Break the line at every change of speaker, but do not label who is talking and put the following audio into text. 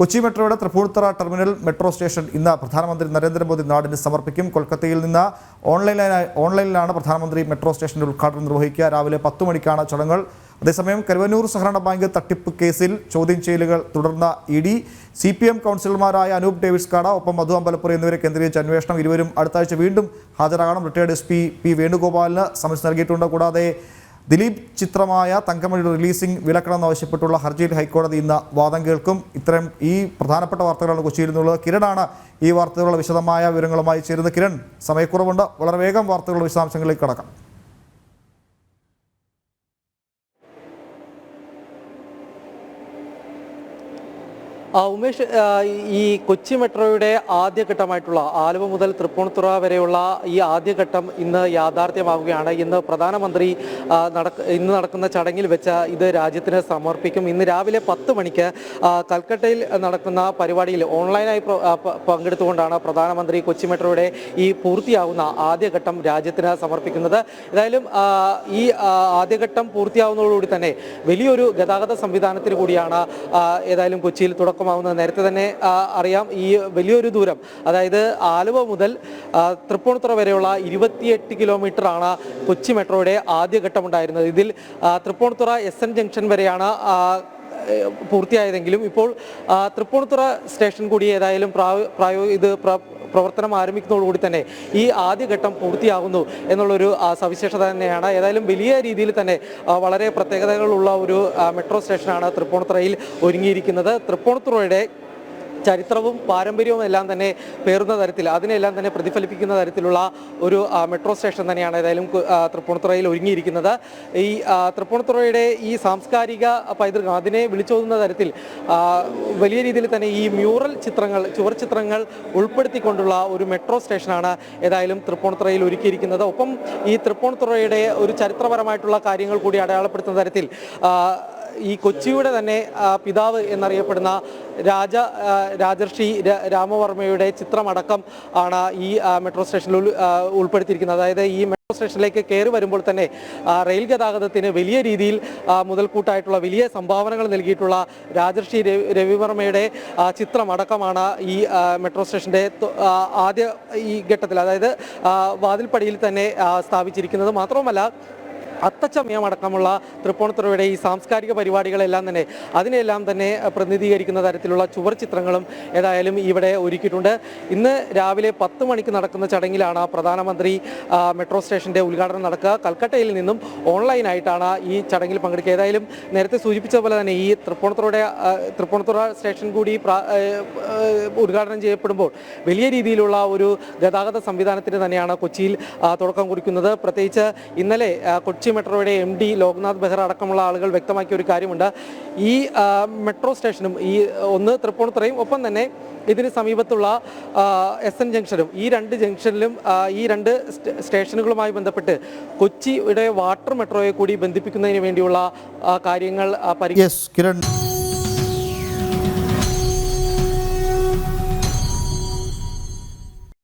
കൊച്ചി മെട്രോയുടെ Tripunithura terminal metro station ഇന്ന് പ്രധാനമന്ത്രി നരേന്ദ്രമോദി നാടിന് സമർപ്പിക്കും. കൊൽക്കത്തയിൽ നിന്ന് ഓൺലൈനായി ഓൺലൈനിലാണ് പ്രധാനമന്ത്രി മെട്രോ സ്റ്റേഷന്റെ ഉദ്ഘാടനം നിർവഹിക്കുക. രാവിലെ പത്ത് മണിക്കാണ് ചടങ്ങുകൾ. അതേസമയം കരുവന്നൂർ സഹകരണ ബാങ്ക് തട്ടിപ്പ് കേസിൽ ചോദ്യം ചെയ്യലുകൾ തുടർന്ന E D. C P M കൗൺസിലർമാരായ അനൂപ് ഡേവിഡ്സ് കാട ഒപ്പം മധു അമ്പലപ്പുറ എന്നിവരെ കേന്ദ്രീകരിച്ച അന്വേഷണം ഇരുവരും അടുത്ത ആഴ്ച വീണ്ടും ഹാജരാകണം. റിട്ടയർഡ് എസ് പി പി വേണുഗോപാലിന് സമൻസ് നൽകിയിട്ടുണ്ട്. കൂടാതെ ദിലീപ് ചിത്രമായ തങ്കമണിയുടെ റിലീസിംഗ് വിലക്കണമെന്നാവശ്യപ്പെട്ടുള്ള ഹർജിയിൽ ഹൈക്കോടതി ഇന്ന് വാദം കേൾക്കും. ഇത്തരം ഈ പ്രധാനപ്പെട്ട വാർത്തകളാണ് കൊച്ചിയിൽ നിന്നുള്ളത്. കിരണാണ് ഈ വാർത്തകളുടെ വിശദമായ വിവരങ്ങളുമായി ചേരുന്നത്. കിരൺ സമയക്കുറവുണ്ട്. വളരെ വേഗം വാർത്തകളുടെ വിശദാംശങ്ങളിലേക്ക് കടക്കാം.
ഉമേഷ് ഈ കൊച്ചി മെട്രോയുടെ ആദ്യഘട്ടമായിട്ടുള്ള ആലുവ മുതൽ തൃപ്പൂണിത്തുറ വരെയുള്ള ഈ ആദ്യഘട്ടം ഇന്ന് യാഥാർത്ഥ്യമാവുകയാണ്. ഇന്ന് പ്രധാനമന്ത്രി ഇന്ന് നടക്കുന്ന ചടങ്ങിൽ വെച്ച ഇത് രാജ്യത്തിന് സമർപ്പിക്കും. ഇന്ന് രാവിലെ പത്ത് മണിക്ക് കൽക്കട്ടയിൽ നടക്കുന്ന പരിപാടിയിൽ ഓൺലൈനായി പങ്കെടുത്തുകൊണ്ടാണ് പ്രധാനമന്ത്രി കൊച്ചി മെട്രോയുടെ ഈ പൂർത്തിയാവുന്ന ആദ്യഘട്ടം രാജ്യത്തിന് സമർപ്പിക്കുന്നത്. ഏതായാലും ഈ ആദ്യഘട്ടം പൂർത്തിയാവുന്നതോടുകൂടി തന്നെ വലിയൊരു ഗതാഗത സംവിധാനത്തിന് കൂടിയാണ് ഏതായാലും കൊച്ചിയിൽ തുടക്കമാവുന്നത് നേരത്തെ തന്നെ അറിയാം. ഈ വലിയൊരു ദൂരം അതായത് ആലുവ മുതൽ തൃപ്പൂണിത്തുറ വരെയുള്ള ഇരുപത്തിയെട്ട് കിലോമീറ്റർ ആണ് കൊച്ചി മെട്രോയുടെ ആദ്യഘട്ടം ഉണ്ടായിരുന്നത് ഇതിൽ തൃപ്പൂണിത്തുറ എസ് എൻ ജംഗ്ഷൻ വരെയാണ് പൂർത്തിയായതെങ്കിലും ഇപ്പോൾ തൃപ്പൂണിത്തുറ സ്റ്റേഷൻ കൂടി ഏതായാലും പ്രായോ ഇത് പ്രവർത്തനം ആരംഭിക്കുന്നതോടുകൂടി തന്നെ ഈ ആദ്യഘട്ടം പൂർത്തിയാകുന്നു എന്നുള്ളൊരു സവിശേഷത തന്നെയാണ്. ഏതായാലും വലിയ രീതിയിൽ തന്നെ വളരെ പ്രത്യേകതകളുള്ള ഒരു മെട്രോ സ്റ്റേഷനാണ് തൃപ്പൂണിത്തുറയിൽ ഒരുങ്ങിയിരിക്കുന്നത്. തൃപ്പൂണിത്തുറയുടെ ചരിത്രവും പാരമ്പര്യവും എല്ലാം തന്നെ പേറുന്ന തരത്തിൽ അതിനെല്ലാം തന്നെ പ്രതിഫലിപ്പിക്കുന്ന തരത്തിലുള്ള ഒരു മെട്രോ സ്റ്റേഷൻ തന്നെയാണ് ഏതായാലും തൃപ്പൂണിത്തുറയിൽ ഒരുങ്ങിയിരിക്കുന്നത്. ഈ തൃപ്പൂണിത്തുറയുടെ ഈ സാംസ്കാരിക പൈതൃകം അതിനെ വിളിച്ചോതുന്ന തരത്തിൽ വലിയ രീതിയിൽ തന്നെ ഈ മ്യൂറൽ ചിത്രങ്ങൾ ചുവർ ചിത്രങ്ങൾ ഉൾപ്പെടുത്തിക്കൊണ്ടുള്ള ഒരു മെട്രോ സ്റ്റേഷനാണ് ഏതായാലും തൃപ്പൂണിത്തുറയിൽ ഒരുക്കിയിരിക്കുന്നത്. ഒപ്പം ഈ തൃപ്പൂണിത്തുറയുടെ ഒരു ചരിത്രപരമായിട്ടുള്ള കാര്യങ്ങൾ കൂടി അടയാളപ്പെടുത്തുന്ന തരത്തിൽ ഈ കൊച്ചിയുടെ തന്നെ പിതാവ് എന്നറിയപ്പെടുന്ന രാജ രാജർഷി രാമവർമ്മയുടെ ചിത്രമടക്കം ആണ് ഈ മെട്രോ സ്റ്റേഷനിൽ ഉൾ- ഉൾപ്പെടുത്തിയിരിക്കുന്നത്. അതായത് ഈ മെട്രോ സ്റ്റേഷനിലേക്ക് കയറി വരുമ്പോൾ തന്നെ റെയിൽ ഗതാഗതത്തിന് വലിയ രീതിയിൽ മുതൽക്കൂട്ടായിട്ടുള്ള വലിയ സംഭാവനകൾ നൽകിയിട്ടുള്ള രാജർഷി രവിവർമ്മയുടെ ചിത്രമടക്കമാണ് ഈ മെട്രോ സ്റ്റേഷന്റെ ആദ്യ ഈ ഘട്ടത്തിൽ അതായത് വാതിൽപ്പടിയിൽ തന്നെ സ്ഥാപിച്ചിരിക്കുന്നത്. മാത്രവുമല്ല അത്തച്ചമയം അടക്കമുള്ള തൃപ്പൂണിത്തുറയുടെ ഈ സാംസ്കാരിക പരിപാടികളെല്ലാം തന്നെ അതിനെല്ലാം തന്നെ പ്രതിനിധീകരിക്കുന്ന തരത്തിലുള്ള ചുവർ ചിത്രങ്ങളും ഏതായാലും ഇവിടെ ഒരുക്കിയിട്ടുണ്ട്. ഇന്ന് രാവിലെ പത്ത് മണിക്ക് നടക്കുന്ന ചടങ്ങിലാണ് പ്രധാനമന്ത്രി മെട്രോ സ്റ്റേഷന്റെ ഉദ്ഘാടനം നടക്കുക. കൽക്കട്ടയിൽ നിന്നും ഓൺലൈനായിട്ടാണ് ഈ ചടങ്ങിൽ പങ്കെടുക്കുക. ഏതായാലും നേരത്തെ സൂചിപ്പിച്ച പോലെ തന്നെ ഈ തൃപ്പൂണിത്തുറയുടെ തൃപ്പൂണിത്തുറ സ്റ്റേഷൻ കൂടി ഉദ്ഘാടനം ചെയ്യപ്പെടുമ്പോൾ വലിയ രീതിയിലുള്ള ഒരു ഗതാഗത സംവിധാനത്തിന് തന്നെയാണ് കൊച്ചിയിൽ തുടക്കം കുറിക്കുന്നത്. പ്രത്യേകിച്ച് ഇന്നലെ ആ, മെട്രോയുടെ എം ഡി ലോക്നാഥ് ബെഹ്റ അടക്കമുള്ള ആളുകൾ വ്യക്തമാക്കിയ ഒരു കാര്യമുണ്ട്. ഈ മെട്രോ സ്റ്റേഷനും ഈ ഒന്ന് തൃപ്പൂണിത്തുറയും ഒപ്പം തന്നെ ഇതിന് സമീപത്തുള്ള എസ് എൻ ജംഗ്ഷനും ഈ രണ്ട് ജംഗ്ഷനിലും ഈ രണ്ട് സ്റ്റേ- സ്റ്റേഷനുകളുമായി ബന്ധപ്പെട്ട് കൊച്ചിയുടെ വാട്ടർ മെട്രോയെ കൂടി ബന്ധിപ്പിക്കുന്നതിന് വേണ്ടിയുള്ള കാര്യങ്ങൾ പരി